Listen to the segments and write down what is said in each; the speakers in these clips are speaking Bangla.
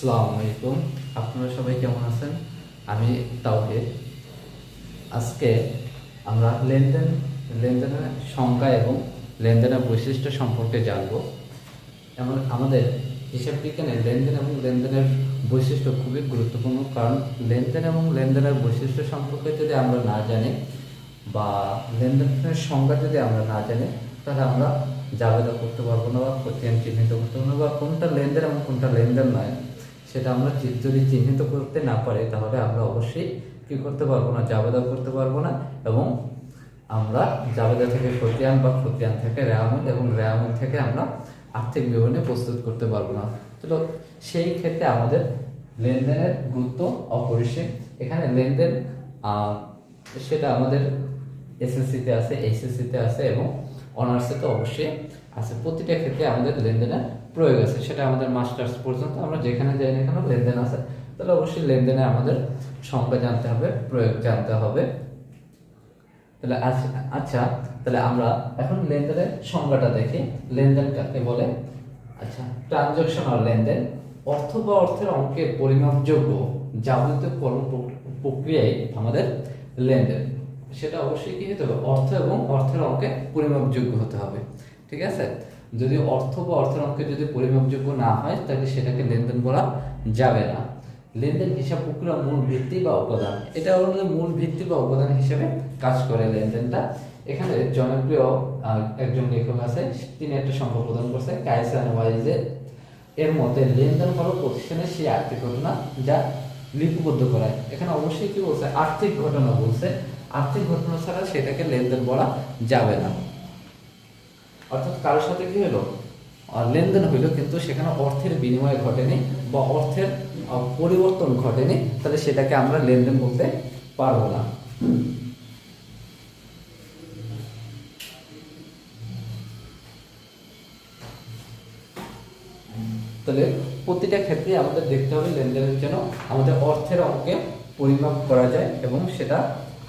আসসালামু আলাইকুম। আপনারা সবাই কেমন আছেন? আমি তাওহিদ। আজকে আমরা লেনদেন, লেনদেনের সংজ্ঞা এবং লেনদেনের বৈশিষ্ট্য সম্পর্কে জানব। এমন আমাদের হিসাব বিজ্ঞানে লেনদেন এবং লেনদেনের বৈশিষ্ট্য খুবই গুরুত্বপূর্ণ। কারণ লেনদেন এবং লেনদেনের বৈশিষ্ট্য সম্পর্কে যদি আমরা না জানি বা লেনদেনের সংজ্ঞা যদি আমরা না জানি, তাহলে আমরা জাবেদা করতে পারব না বা খতিয়ান চিহ্নিত করতে পারব না বা কোনটা লেনদেন এবং কোনটা লেনদেন নয়। সেটা আমরা যদি চিহ্নিত করতে না পারি, তাহলে আমরা অবশ্যই কি করতে পারব না? জাবেদা করতে পারব না এবং আমরা জাবেদা থেকে খতিয়ান বা খতিয়ান থেকে রেয়ামত এবং রেয়ামত থেকে আমরা আর্থিক বিবরণী প্রস্তুত করতে পারব না। তো সেই ক্ষেত্রে আমাদের লেনদেনের গুরুত্ব অপরিসীম। এখানে লেনদেন সেটা আমাদের এসএসসিতে আছে এইচএসসিতে আছে এবং অনার্সে তো অবশ্যই আছে। প্রতিটা ক্ষেত্রে আমাদের লেনদেনের প্রয়োগ আছে, সেটা আমাদের মাস্টার্স পর্যন্ত, আমরা যেখানে যাই না কেন লেনদেন আছে, তাহলে অবশ্যই লেনদেনে আমাদের সংখ্যা জানতে হবে, প্রয়োগ জানতে হবে। তাহলে আচ্ছা তাহলে আমরা এখন লেনদেনের সংজ্ঞাটা দেখি। লেনদেন কাকে বলে? আচ্ছা ট্রানজাকশনাল লেনদেন, অর্থ বা অর্থের অঙ্কের পরিমাপযোগ্য যাবতীয় কর্ম প্রক- প্রক্রিয়াই আমাদের লেনদেন। সেটা অবশ্যই কি হতে হবে? অর্থ এবং অর্থের অঙ্কে পরিমাপযোগ্য হতে হবে। ঠিক আছে? যদি অর্থ বা অর্থের অঙ্কে যদি পরিমাপযোগ্য না হয়, তাহলে সেটাকে লেনদেন বলা যাবে না। লেনদেন হিসাব প্রক্রিয়া মূল ভিত্তি বা উপাদান এটা আমাদের মূল ভিত্তি বা উপাদান হিসেবে কাজ করে লেনদেনটা। এখানে জনপ্রিয় একজন লেখক আছে, তিনি একটা সংখ্যা প্রদান করছে কাইসান ওয়াইজে। এর মতে, লেনদেন হলো প্রতিষ্ঠানের সেই আর্থিক ঘটনা যা লিপিবদ্ধ করায়। এখানে অবশ্যই কি বলছে? আর্থিক ঘটনা বলছে। আর্থিক ঘটনা ছাড়া সেটাকে লেনদেন বলা যাবে না। অর্থাৎ কারোর সাথে কি হলো লেনদেন হইল, কিন্তু সেখানে অর্থের বিনিময় ঘটেনি বা অর্থের পরিবর্তন ঘটেনি, তাহলে সেটাকে আমরা লেনদেন বলতে পারব না। তাহলে প্রতিটা ক্ষেত্রে আমাদের দেখতে হবে লেনদেনের জন্য আমাদের অর্থের অঙ্কে পরিমাপ করা যায় এবং সেটা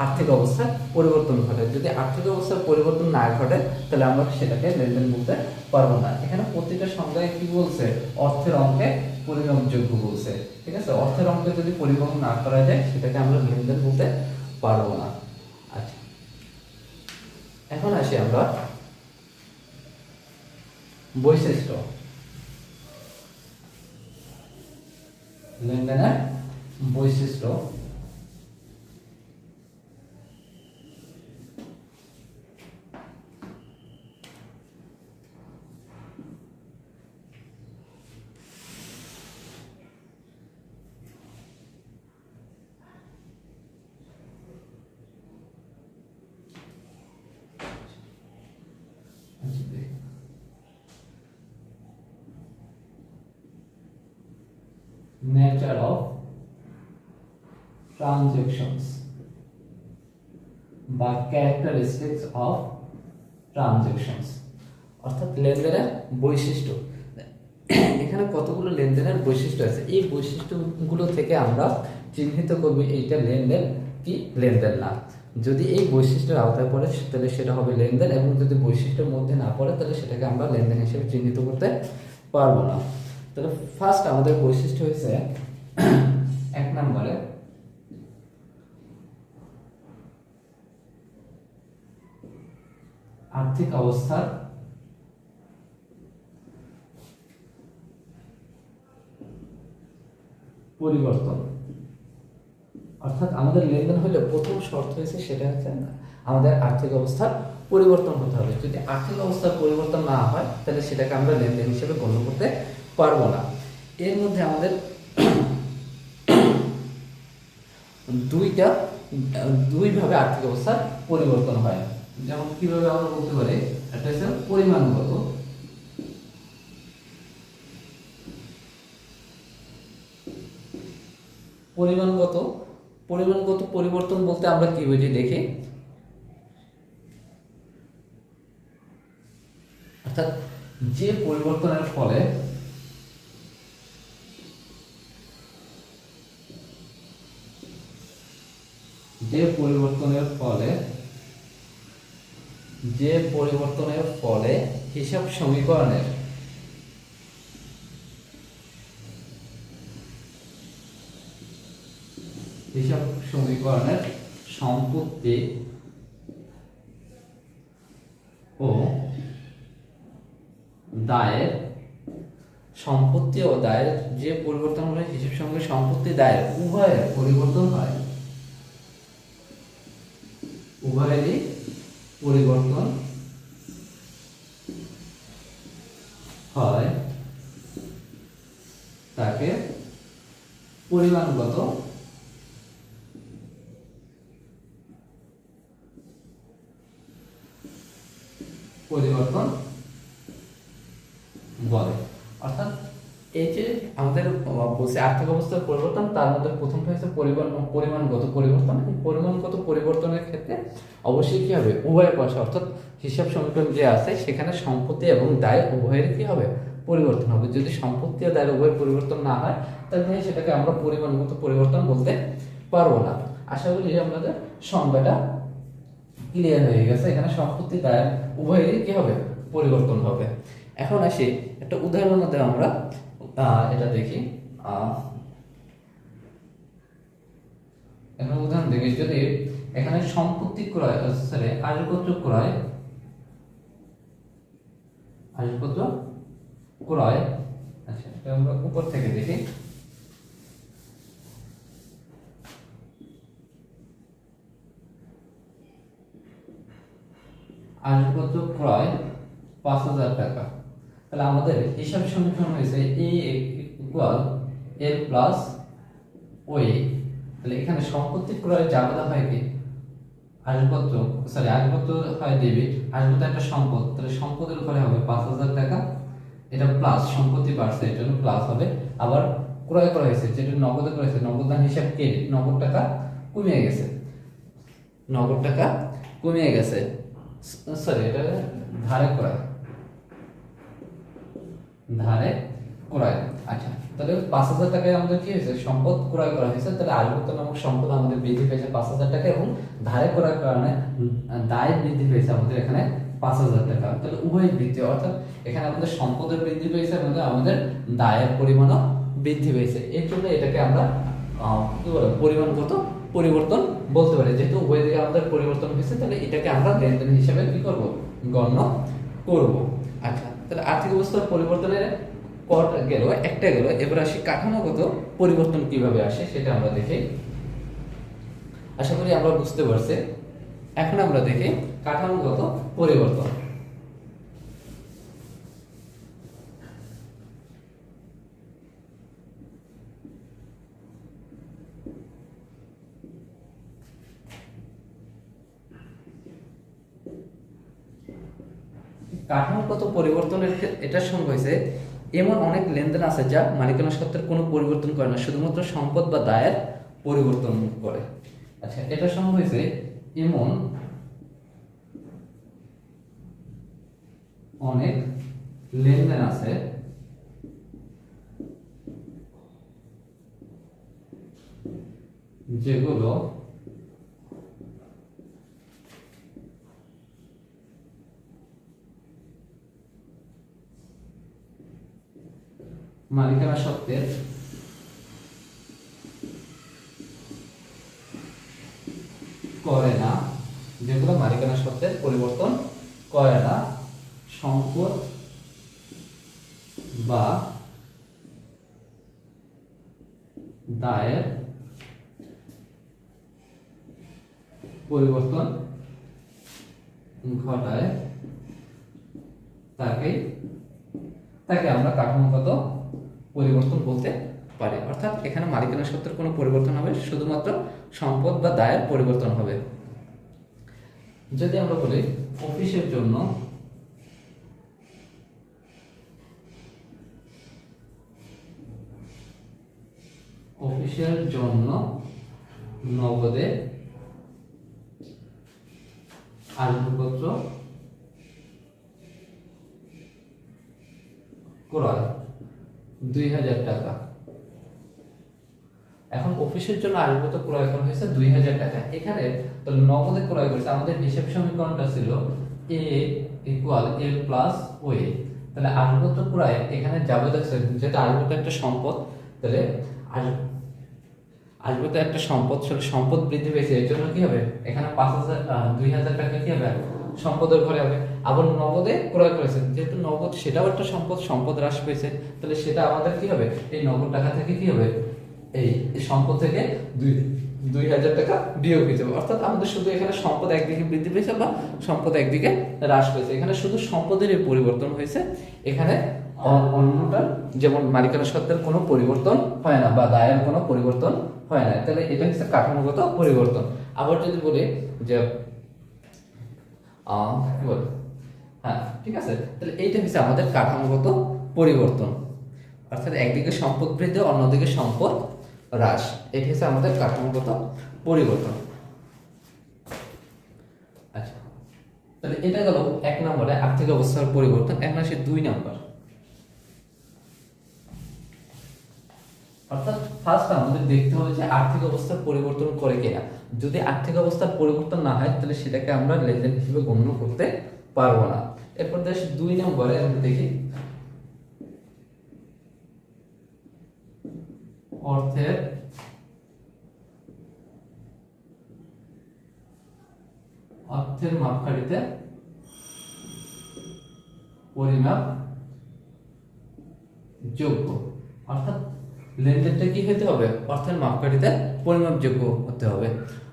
আর্থিক অবস্থার পরিবর্তন ঘটে। যদি আর্থিক অবস্থার পরিবর্তন না ঘটে, তাহলে আমরা সেটাকে লেনদেন বলতে পারব না। এখানে প্রতিটা সংজ্ঞায় কি বলছে? অর্থের অঙ্কে পরিমাপযোগ্য বলছে। ঠিক আছে? অর্থের অঙ্কে যদি পরিমাপ না করা যায়, সেটাকে আমরা লেনদেন বলতে পারব না। আচ্ছা। এখন আসি আমরা বৈশিষ্ট্য। লেনদেনের বৈশিষ্ট্য আচ্ছা, দেখি। nature of transactions বা characteristics of transactions. অর্থাৎ লেনদেনের বৈশিষ্ট্য। এখানে কতগুলো লেনদেনের বৈশিষ্ট্য আছে? এই বৈশিষ্ট্যগুলো থেকে আমরা চিহ্নিত করব এইটা লেনদেন কি লেনদেন না। যদি এই বৈশিষ্ট্যের আওতায় পড়ে, তাহলে সেটা হবে লেনদেন এবং যদি বৈশিষ্ট্যের মধ্যে না পড়ে, তাহলে সেটাকে আমরা লেনদেন হিসেবে চিহ্নিত করতে পারব না। তাহলে ফার্স্ট আমাদের বৈশিষ্ট্য হয়েছে এক নম্বরে আর্থিক অবস্থার পরিবর্তন। অর্থাৎ আমাদের লেনদেন হলে প্রথম শর্ত হয়েছে সেটা হচ্ছে আমাদের আর্থিক অবস্থার পরিবর্তন হতে হবে। যদি আর্থিক অবস্থার পরিবর্তন না হয়, তাহলে সেটাকে আমরা লেনদেন হিসেবে গণ্য করতে পারব না। এর মধ্যে আমাদের দুইটা, দুইভাবে আর্থিক অবস্থার পরিবর্তন হয়। যেমন কীভাবে আমরা বলতে পারি, একটা হচ্ছে পরিমাণগত পরিমাণগত পরিমাণগত পরিবর্তন বলতে আমরা কি বুঝি? দেখি। অর্থাৎ যে পরিবর্তনের ফলে যে পরিবর্তনের ফলে যে পরিবর্তনের ফলে হিসাব সমীকরণের হিসাব সমীকরণের সম্পত্তি ও দায়ের সম্পত্তি ও দায়ের যে পরিবর্তন হলে হিসাব সঙ্গে সম্পত্তি দায়ের উভয়ের পরিবর্তন হয়। উভয়েরই পরিবর্তন হয় তাকে পরিমাণগত পরিবর্তন বলে। অর্থাৎ এই যে আমাদের আর্থিক অবস্থার পরিবর্তন, তার মধ্যে প্রথমটা হচ্ছে পরিমাণ পরিমাণগত পরিবর্তন, এই পরিমাণগত পরিবর্তনের ক্ষেত্রে অবশ্যই কি হবে? উভয় পয়সা, অর্থাৎ হিসাব সমীকরণ যে আছে, সেখানে সম্পত্তি এবং দায় উভয়ের কি হবে? পরিবর্তন হবে। যদি সম্পত্তি আর দায়ের উভয় পরিবর্তন না হয়, তাহলে সেটাকে আমরা পরিমাণগত পরিবর্তন বলতে পারব না। আশা করি আমাদের সংজ্ঞাটা ক্লিয়ার হয়ে গেছে। এখানে সম্পত্তি দায়ের উভয়েরই কি হবে? পরিবর্তন হবে। এখন আসি, একটা উদাহরণ আমরা এটা দেখি। এখন উদাহরণ দেখি, যদি এখানে সম্পত্তি ক্রয় সরি আসবাবপত্র ক্রয় আসবাবপত্র ক্রয় আচ্ছা আমরা উপর থেকে দেখি। আসবাবপত্র ক্রয় পাঁচ হাজার টাকা। তাহলে আমাদের হিসাব সমীকরণ হয়েছে A equal L plus OE তাহলে এখানে সম্পত্তি ক্রয় জাবেদা হয় কি? আসবাবপত্র সরি আসবাবপত্র হয় ডেবিট আসবাবপত্র একটা সম্পদ, তাহলে সম্পদের উপরে হবে পাঁচ হাজার টাকা। এটা প্লাস সম্পত্তি বাড়ছে, এর জন্য প্লাস হবে। আবার ক্রয় করা হয়েছে, যেটা নগদে করা হয়েছে নগদান হিসাব ক্রেডিট নগদ টাকা কমিয়ে গেছে। নগদ টাকা কমিয়ে গেছে। সরি এটা ধারে ক্রয়। ধারে ক্রয় আচ্ছা। তাহলে পাঁচ হাজার টাকায় আমাদের কি হয়েছে? সম্পদ ক্রয় করা হয়েছে। তাহলে আলবত নামক সম্পদ আমাদের বৃদ্ধি পেয়েছে পাঁচ হাজার টাকা এবং ধারে ক্রয় কারণে দায় বৃদ্ধি পেয়েছে আমাদের এখানে পাঁচ হাজার টাকা। তাহলে উভয় বৃদ্ধি, অর্থাৎ এখানে আমাদের সম্পদের বৃদ্ধি পেয়েছে এবং আমাদের দায়ের পরিমাণও বৃদ্ধি পেয়েছে। এর জন্য এটাকে আমরা পরিমাণগত পরিবর্তন বলতে পারি। যেহেতু উভয় দিকে আমাদের পরিবর্তন হয়েছে, তাহলে এটাকে আমরা লেনদেন হিসেবে কি করব? গণ্য করব। আচ্ছা তাহলে আর্থিক অবস্থার পরিবর্তনের কর গেল, একটা গেল, এবার আসি কাঠামোগত পরিবর্তন কীভাবে আসে সেটা আমরা দেখি আশা করি আমরা বুঝতে পারছি। এখন আমরা দেখি কাঠামোগত পরিবর্তন। কাঠামোগত পরিবর্তনের এটার সঙ্গে হয়েছে এমন অনেক লেনদেন আছে যা মালিকানা সত্ত্বের কোনো পরিবর্তন করে না, শুধুমাত্র সম্পদ বা দায়ের পরিবর্তন করে। আচ্ছা এটা সম্ভব হয়েছে এমন অনেক লেনদেন আছে যেগুলো মালিকানা সত্ত্বের করে না যেগুলো মালিকানা সত্ত্বের পরিবর্তন করে না সম্পদ বা দায়ের পরিবর্তন ঘটায় তাকে তাকে আমরা কাঠামোগত পরিবর্তন বলতে পারি। অর্থাৎ এখানে মালিকানা সত্ত্বের কোনো পরিবর্তন হবে, শুধুমাত্র সম্পদ বা দায়ের পরিবর্তন হবে। যদি আমরা বলি অফিসের জন্য অফিসের জন্য নগদে আসবাবপত্র ক্রয়, দুই হাজার টাকা। এখন অফিসের জন্য আসবাবপত্র ক্রয় করা হয়েছে দুই হাজার টাকা। এখানে নগদে ক্রয় করেছে, আমাদের হিসেব সমীকরণটা ছিল A equal A plus OE তাহলে আসবাবপত্র ক্রয় এখানে যাবে দেখছে যেটা আসবাবপত্র একটা সম্পদ, তাহলে আস- আসবে তো একটা সম্পদ ছিল, সম্পদ বৃদ্ধি পেয়েছে, এর জন্য কি হবে? এখানে পাঁচ হাজার দুই হাজার টাকা কি হবে? সম্পদের ঘরে হবে। আবার নগদে ক্রয় করেছে যেহেতু নগদ সেটাও একটা সম্পদ সম্পদ হ্রাস পেয়েছে, তাহলে সেটা আমাদের কি হবে? এই নগদ টাকা থেকে কি হবে? এই সম্পদ থেকে দুই দুই হাজার টাকা বিয়োগ হয়ে যাবে। অর্থাৎ আমাদের শুধু এখানে সম্পদ একদিকে বৃদ্ধি পেয়েছে বা সম্পদ একদিকে হ্রাস পেয়েছে। এখানে শুধু সম্পদের পরিবর্তন হয়েছে। এখানে অ- অন্যটার যেমন মালিকানা সত্ত্বের কোনো পরিবর্তন হয় না বা দায়ের কোনো পরিবর্তন হয় না। তাহলে এটা হচ্ছে কাঠামোগত পরিবর্তন। আবার যদি বলি যে হ্যাঁ ঠিক আছে? তাহলে এইটা হচ্ছে আমাদের কাঠামোগত পরিবর্তন। অর্থাৎ একদিকে সম্পদ বৃদ্ধি, অন্যদিকে সম্পদ হ্রাস। এটি হচ্ছে আমাদের কাঠামোগত পরিবর্তন। আচ্ছা। তাহলে এটা গেল এক নম্বরে আর্থিক অবস্থার পরিবর্তন। এখন আসে দুই নম্বর। অর্থাৎ ফার্স্ট আমাদের দেখতে হবে যে আর্থিক অবস্থার পরিবর্তন করে কিনা। যদি আর্থিক অবস্থার পরিবর্তন না হয়, তাহলে সেটাকে আমরা লেনদেন হিসেবে গণ্য করতে পারব না। এরপর দেশ দুই নম্বরে আমরা দেখি, অর্থের অর্থের মাপকাঠিতে পরিমাপ যোগ্য। অর্থাৎ লেনদেনটা কি হতে হবে? অর্থের মাপকাঠিতে পরিমাপযোগ্য হতে হবে।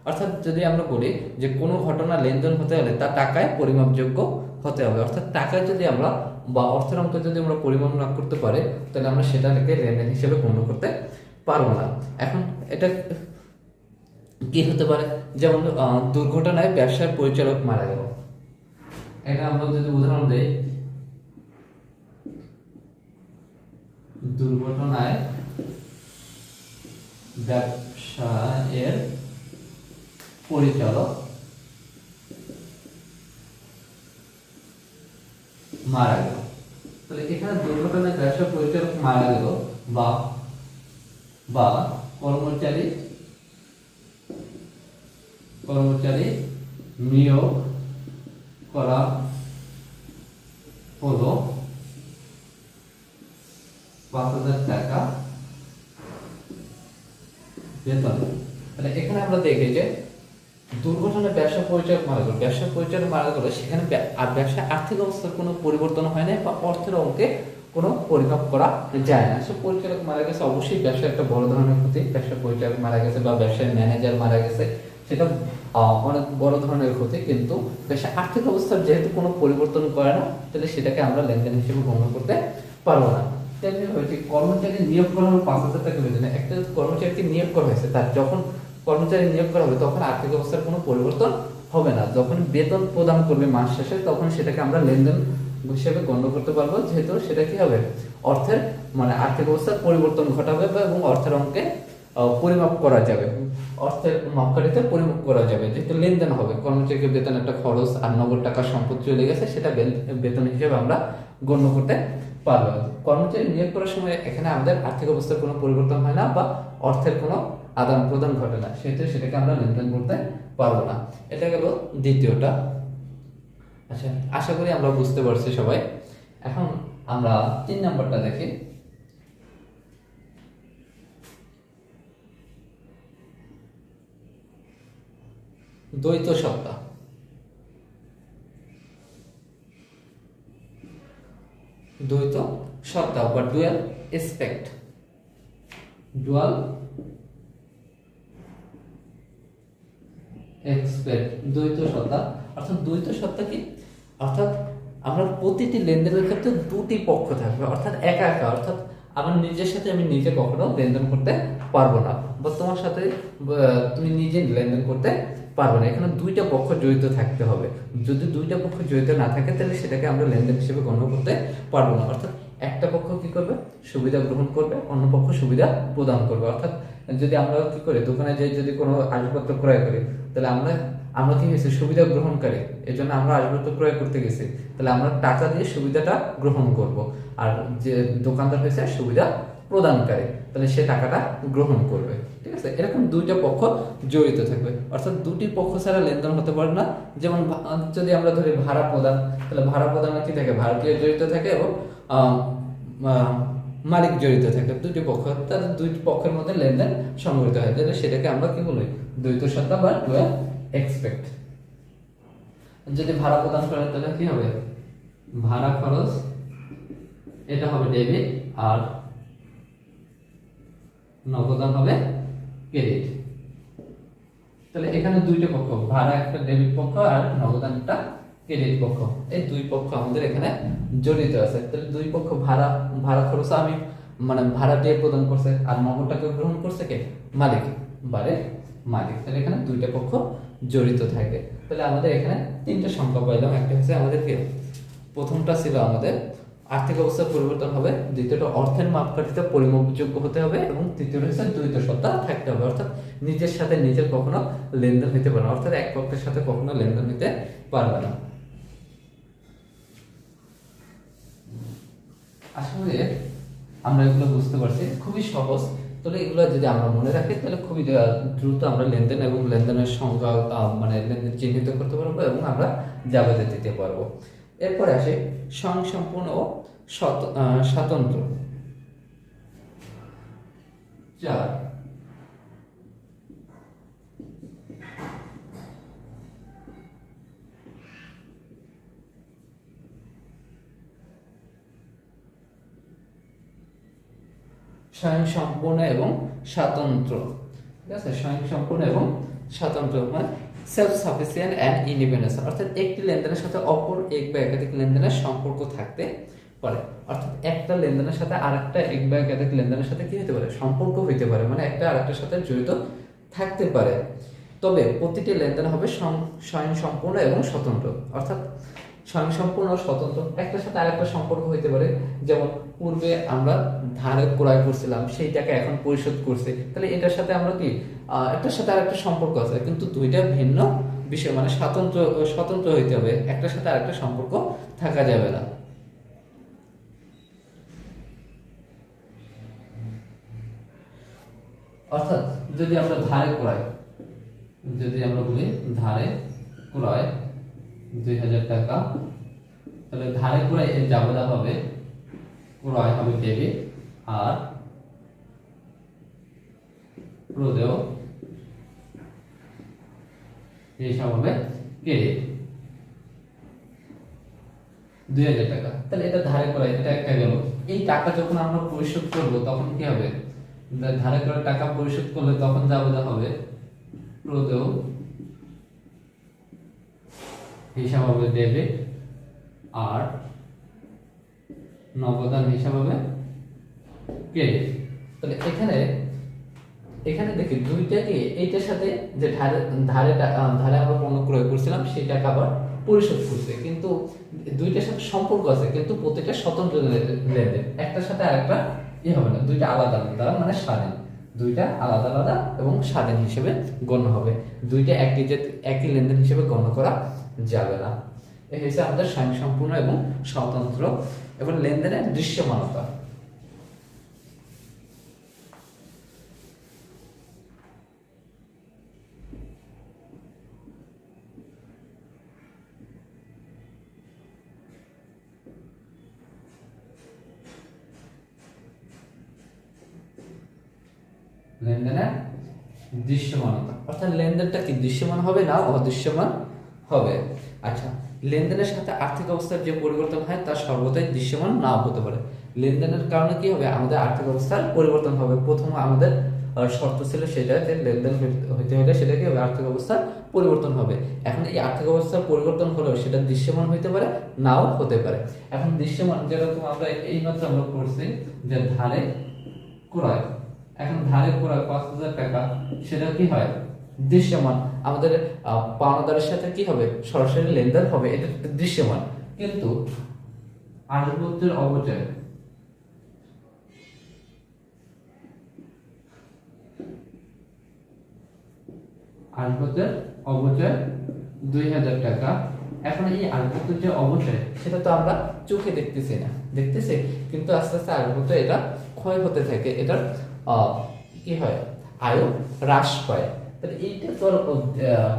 অর্থাৎ যদি আমরা বলি যে কোনো ঘটনা লেনদেন হতে হলে তা টাকায় পরিমাপযোগ্য হতে হবে। অর্থাৎ টাকায় যদি আমরা বা অর্থের অঙ্ক যদি আমরা পরিমাপ না করতে পারি, তাহলে আমরা সেটাকে লেনদেন হিসেবে গণ্য করতে পারব না। এখন এটা কি হতে পারে? যেমন দুর্ঘটনায় ব্যবসার পরিচালক মারা গেল। এটা আমরা যদি উদাহরণ দেই। দুর্ঘটনায় ব্যবসায়ের পরিচালক মারা গেল। তাহলে এখানে দুর্ঘটনায় ব্যবসা পরিচালক মারা গেল বা বা কর্মচারী কর্মচারী নিয়োগ করা হলো পাঁচ হাজার টাকা বেতন এখানে আমরা দেখি যে দুর্ঘটনায় ব্যবসা পরিচালক মারা গেল। ব্যবসা পরিচালক মারা গেল, সেখানে ব্যবসা আর্থিক অবস্থার কোনো পরিবর্তন হয় না বা অর্থের অঙ্কে কোনো পরিমাপ করা যায় না। সে পরিচালক মারা গেছে, অবশ্যই ব্যবসা একটা বড় ধরনের ক্ষতি। ব্যবসা পরিচালক মারা গেছে বা ব্যবসায় ম্যানেজার মারা গেছে, সেটা অনেক বড় ধরনের ক্ষতি। কিন্তু ব্যবসা আর্থিক অবস্থার যেহেতু কোনো পরিবর্তন করে না, তাহলে সেটাকে আমরা লেনদেন হিসেবে গণ্য করতে পারব না। তেমনি হয়েছে কর্মচারী নিয়োগ করা পাঁচ হাজার টাকা বেতনে। একটা কর্মচারীকে নিয়োগ করা হয়েছে, তার যখন কর্মচারী নিয়োগ করা হবে, তখন আর্থিক অবস্থার কোনো পরিবর্তন হবে না। যখন বেতন প্রদান করবে মাস শেষে, তখন সেটাকে আমরা লেনদেন হিসেবে গণ্য করতে পারব, যেহেতু সেটা কি হবে? অর্থের মানে আর্থিক অবস্থার পরিবর্তন ঘটাবে বা এবং অর্থের অঙ্কে পরিমাপ করা যাবে। অর্থের মাপকাঠিতে পরিমাপ করা যাবে। যেহেতু লেনদেন হবে, কর্মচারীকে বেতন একটা খরচ আর নগদ টাকার সম্পদ চলে গেছে, সেটা বেতন হিসেবে আমরা গণ্য করতে পারব কর্মচারী নিয়োগ করার সময় এখানে আমাদের আর্থিক অবস্থার কোনো পরিবর্তন হয় না বা অর্থের কোনো আদান প্রদান ঘটে না। সেহেতু সেটাকে আমরা লেনদেন করতে পারব না। এটা গেল দ্বিতীয়টা। আচ্ছা আশা করি আমরা বুঝতে পারছি সবাই। এখন আমরা তিন নাম্বারটা দেখি। দ্বৈত সত্তা। দ্বৈত সত্তা বা ডুয়াল এসপেক্ট ডুয়াল এক্সপেক্ট দ্বৈত সত্তা অর্থাৎ দ্বৈত সত্তা কি? অর্থাৎ আমরা প্রতিটি লেনদেনের ক্ষেত্রে দুটি পক্ষ থাকবে। অর্থাৎ একা একা, অর্থাৎ আমার নিজের সাথে আমি নিজে কখনো লেনদেন করতে পারব না। বা তোমার সাথে তুমি নিজে লেনদেন করতে পারবে না। এখানে দুইটা পক্ষ জড়িত থাকতে হবে। যদি দুইটা পক্ষ জড়িত না থাকে, তাহলে সেটাকে আমরা লেনদেন হিসেবে গণ্য করতে পারব না। অর্থাৎ একটা পক্ষ কি করবে? সুবিধা গ্রহণ করবে, অন্য পক্ষ সুবিধা প্রদান করবে। অর্থাৎ যদি আমরা কি করি, দোকানে যাই, যদি কোনো আসবাবপত্র ক্রয় করি, তাহলে আমরা আমরা কি হয়েছে? সুবিধা গ্রহণকারী। এই জন্য আমরা আসবাবপত্র ক্রয় করতে গেছি। তাহলে আমরা টাকা দিয়ে সুবিধাটা গ্রহণ করব। আর যে দোকানদার হয়েছে, সুবিধা প্রদানকারী। তাহলে সে টাকাটা গ্রহণ করবে। ঠিক আছে? এরকম দুইটা পক্ষ জড়িত থাকবে। অর্থাৎ দুটি পক্ষ ছাড়া লেনদেন হতে পারে না। যেমন যদি আমরা ধরি ভাড়া প্রদান, তাহলে ভাড়া প্রদানে কি থাকে? ভাড়াটিও জড়িত থাকে এবং মালিক জড়িত থাকে। দুটি পক্ষ তাদের দুইটি পক্ষের মধ্যে লেনদেন সংগঠিত হয়। তাহলে সেটাকে আমরা কি বলি? দ্বৈত সত্তা বা ডুয়াল এক্সপেক্ট যদি ভাড়া প্রদান করে, তাহলে কি হবে? ভাড়া খরচ, এটা হবে ডেবিট আর নগদান হবে ক্রেডিট তাহলে এখানে দুইটা পক্ষ, ভাড়া একটা ডেবিট পক্ষ আর নগদান একটা ক্রেডিট পক্ষ। এই দুই পক্ষ আমাদের এখানে জড়িত আছে। তাহলে দুই পক্ষ ভাড়া ভাড়া খরচ আমি মানে ভাড়া দিয়ে প্রদান করছে আর নগদটাকে গ্রহণ করছে কে? মালিক। বারে মালিক। তাহলে এখানে দুইটা পক্ষ জড়িত থাকে। তাহলে আমাদের এখানে তিনটা সংখ্যা পাইলাম। একটা হচ্ছে আমাদের কি? প্রথমটা ছিল আমাদের আর্থিক অবস্থার পরিবর্তন হবে দ্বিতীয়টা অর্থের মাপকাঠিতে পরিমাপযোগ্য হতে হবে এবং তৃতীয়টা হচ্ছে দ্বৈত সত্তা থাকতে হবে। অর্থাৎ নিজের সাথে নিজের কখনো লেনদেন হতে পারে না, অর্থাৎ এক পক্ষের সাথে কখনো লেনদেন হতে পারবে না। আসলে আমরা এগুলো বুঝতে পারছি। খুবই সহজ। তাহলে এগুলো যদি আমরা মনে রাখি, তাহলে খুবই দ্রুত আমরা লেনদেন এবং লেনদেনের সংখ্যা মানে লেনদেন চিহ্নিত করতে পারব এবং আমরা জাবেদে দিতে পারব। এরপরে আসে স্বয়ংসম্পূর্ণ ও স্বতন্ত্র। চার। স্বয়ংসম্পূর্ণ এবং স্বাতন্ত্র। ঠিক আছে? স্বয়ংসম্পূর্ণ এবং স্বাতন্ত্র। মানে সেলফ সাফিসিয়েন্ট অ্যান্ড ইন্ডিপেন্ডেন্স অর্থাৎ একটি লেনদেনের সাথে অপর এক বা একাধিক লেনদেনের সম্পর্ক থাকতে পারে। অর্থাৎ একটা লেনদেনের সাথে আরেকটা এক বা একাধিক লেনদেনের সাথে কি হতে পারে? সম্পর্ক হইতে পারে মানে একটা আরেকটার সাথে জড়িত থাকতে পারে। তবে প্রতিটি লেনদেন হবে স্বয়ং- সম্পূর্ণ এবং স্বতন্ত্র। অর্থাৎ স্বয়ং সম্পূর্ণ স্বতন্ত্র, একটার সাথে আরেকটা সম্পর্ক হইতে পারে। যেমন পূর্বে আমরা ধারে ক্রয় করছিলাম সেই টাকা এখন পরিশোধ করছি। তাহলে এটার সাথে আমরা কি? একটার সাথে আরেকটা সম্পর্ক আছে, কিন্তু দুইটা ভিন্ন বিষয় মানে স্বতন্ত্র স্বতন্ত্র হইতে হবে, একটার সাথে আরেকটা সম্পর্ক থাকা যাবে না। অর্থাৎ যদি আমরা ধারে ক্রয়, যদি আমরা বলি ধারে ক্রয় দুই হাজার টাকা, তাহলে ধারে ক্রয় এর জাবেদা হবে ক্রয় হবে ডেবিট আর প্রদেয় হিসাব হবে ক্রেডিট দুই হাজার টাকা। তাহলে এটা ধারে ক্রয়, এটা একটা গেল। এই টাকা যখন আমরা পরিশোধ করব, তখন কি হবে? ধারে করে টাকা পরিশোধ করলে তখন জাবেদা হবে? প্রদেয় হিসাব হবে ডেবিট আর নগদান হিসাব হবে। তাহলে এখানে এখানে দেখি দুইটাকে এইটার সাথে যে ধারে ধারে ধারে আমরা পণ্য ক্রয় করছিলাম টাকা আবার পরিশোধ করছে। কিন্তু দুইটার সাথে সম্পর্ক আছে, কিন্তু প্রত্যেকটা স্বতন্ত্র লেনদেন। একটার সাথে আরেকটা ই হবে না, দুইটা আলাদা আলাদা মানে স্বাধীন। দুইটা আলাদা আলাদা এবং স্বাধীন হিসেবে গণ্য হবে। দুইটা একই যে, একই লেনদেন হিসেবে গণ্য করা যাবে না। এই হচ্ছে আমাদের স্বয়ংসম্পূর্ণ এবং স্বতন্ত্র এবং লেনদেনের দৃশ্যমানতা। লেনদেনের দৃশ্যমানতা। অর্থাৎ লেনদেনটা কি দৃশ্যমান হবে না অদৃশ্যমান হবে? আচ্ছা লেনদেনের সাথে আর্থিক অবস্থার যে পরিবর্তন হয়, তা সর্বদাই দৃশ্যমান নাও হতে পারে। লেনদেনের কারণে কি হবে? আমাদের আর্থিক অবস্থার পরিবর্তন হবে। প্রথম আমাদের শর্ত ছিল সেটা যে লেনদেন হইতে- হলে সেটা কি হবে আর্থিক অবস্থার পরিবর্তন হবে। এখন এই আর্থিক অবস্থার পরিবর্তন হলেও সেটা দৃশ্যমান হইতে পারে, নাও হতে পারে। এখন দৃশ্যমান যেরকম আমরা এইমাত্র আমরা করছি যে ধারে ক্রয়। এখন ধারে ক্রয় পাঁচ হাজার টাকা, সেটা কি হয়? দৃশ্যমান। আমাদের পাওনাদারের সাথে কি হবে? সরাসরি লেনদেন হবে, এটা দৃশ্যমান। কিন্তু আধিপত্যের অবচয়। আধিপত্যের অবচয় দুই হাজার টাকা। এখন এই আধিপত্যের যে অবচয়, সেটা তো আমরা চোখে দেখতেছি না। দেখতেছি, কিন্তু আস্তে আস্তে আধিপত্য এটা ক্ষয় হতে থাকে। এটার কি হয়? আয়ু হ্রাস পায়। তাহলে এইটা তোর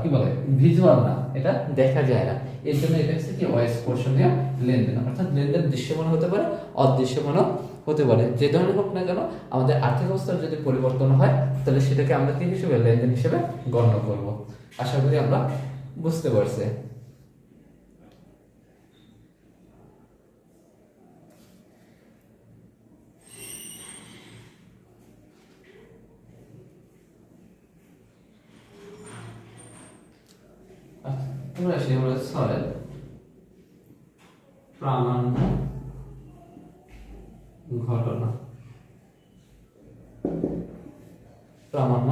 কি বলে ভিজুয়াল না, এটা দেখা যায় না। এর জন্য এটা হচ্ছে কি অস্পর্শনীয় লেনদেন। অর্থাৎ লেনদেন দৃশ্যমান হতে পারে, অদৃশ্যমানও হতে পারে। যে ধরনের হোক না কেন, আমাদের আর্থিক অবস্থার যদি পরিবর্তন হয়, তাহলে সেটাকে আমরা কি হিসেবে, লেনদেন হিসেবে গণ্য করব। আশা করি আমরা বুঝতে পারছি। আমরা আসি আমরা ছয়। প্রামাণ্য ঘটনা। প্রামাণ্য,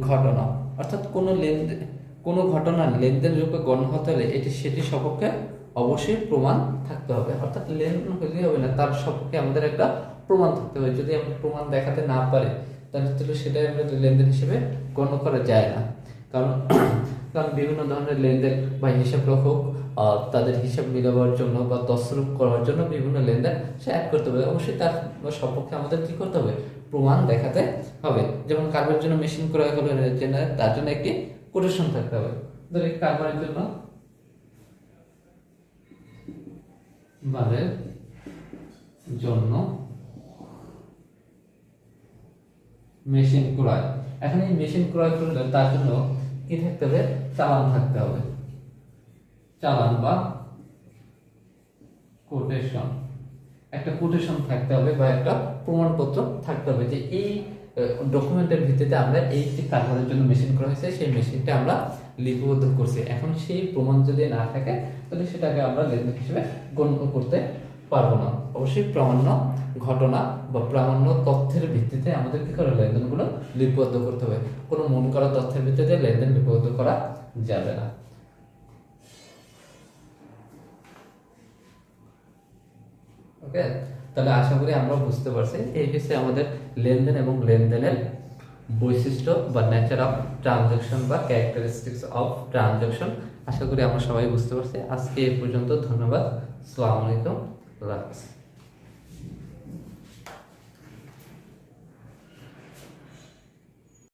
ঘটনা। অর্থাৎ কোনো লেনদেন কোনো ঘটনা লেনদেন রূপে গণ্য হতে হলে এটি সেটি সপক্ষে অবশ্যই প্রমাণ থাকতে হবে। অর্থাৎ লেনদেন হলেই হবে না, তার সপক্ষে আমাদের একটা প্রমাণ থাকতে হবে। যদি আমরা প্রমাণ দেখাতে না পারি, তাহলে তো সেটা আমরা লেনদেন হিসেবে গণ্য করা যায় না। কারণ কারণ বিভিন্ন ধরনের লেনদেন বা হিসাব রক্ষক তাদের হিসাব মিলাবার জন্য বা তসরূপ করার জন্য বিভিন্ন লেনদেন সে অ্যাড করতে হবে অবশ্যই তার সপক্ষে আমাদের কি করতে হবে? প্রমাণ দেখাতে হবে। যেমন কারবার জন্য মেশিন ক্রয় হলো তার জন্য একটি কোটেশন থাকতে হবে। ধর কারবারের জন্য বারের জন্য মেশিন ক্রয়। এখন এই মেশিন ক্রয় করলে তার জন্য কি থাকতে হবে? চালান থাকতে হবে। চালান বা কোটেশন একটা কোটেশন থাকতে হবে বা একটা প্রমাণপত্র থাকতে হবে যে এই ডকুমেন্টের ভিত্তিতে আমরা এই যে কারবারের জন্য মেশিন করা হয়েছে, সেই মেশিনটা আমরা লিপিবদ্ধ করছি। এখন সেই প্রমাণ যদি না থাকে, তাহলে সেটাকে আমরা লেনদেন হিসেবে গণ্য করতে পারব না। অবশ্যই প্রামাণ্য ঘটনা বা প্রামাণ্য তথ্যের ভিত্তিতে আমাদের কি করে, লেনদেনগুলো লিপিবদ্ধ করতে হবে। কোনো মন করা তথ্যের ভিত্তিতে লেনদেন লিপিবদ্ধ করা যাবে না। ওকে? তাহলে আশা করি আমরা বুঝতে পারছি, এই হচ্ছে আমাদের লেনদেন এবং লেনদেনের বৈশিষ্ট্য বা নেচার অফ ট্রানজাকশন বা ক্যারেক্টারিস্টিক্স অফ ট্রানজাকশন আশা করি আমরা সবাই বুঝতে পারছি। আজকে এই পর্যন্ত ধন্যবাদ। আলাইকুম। relax.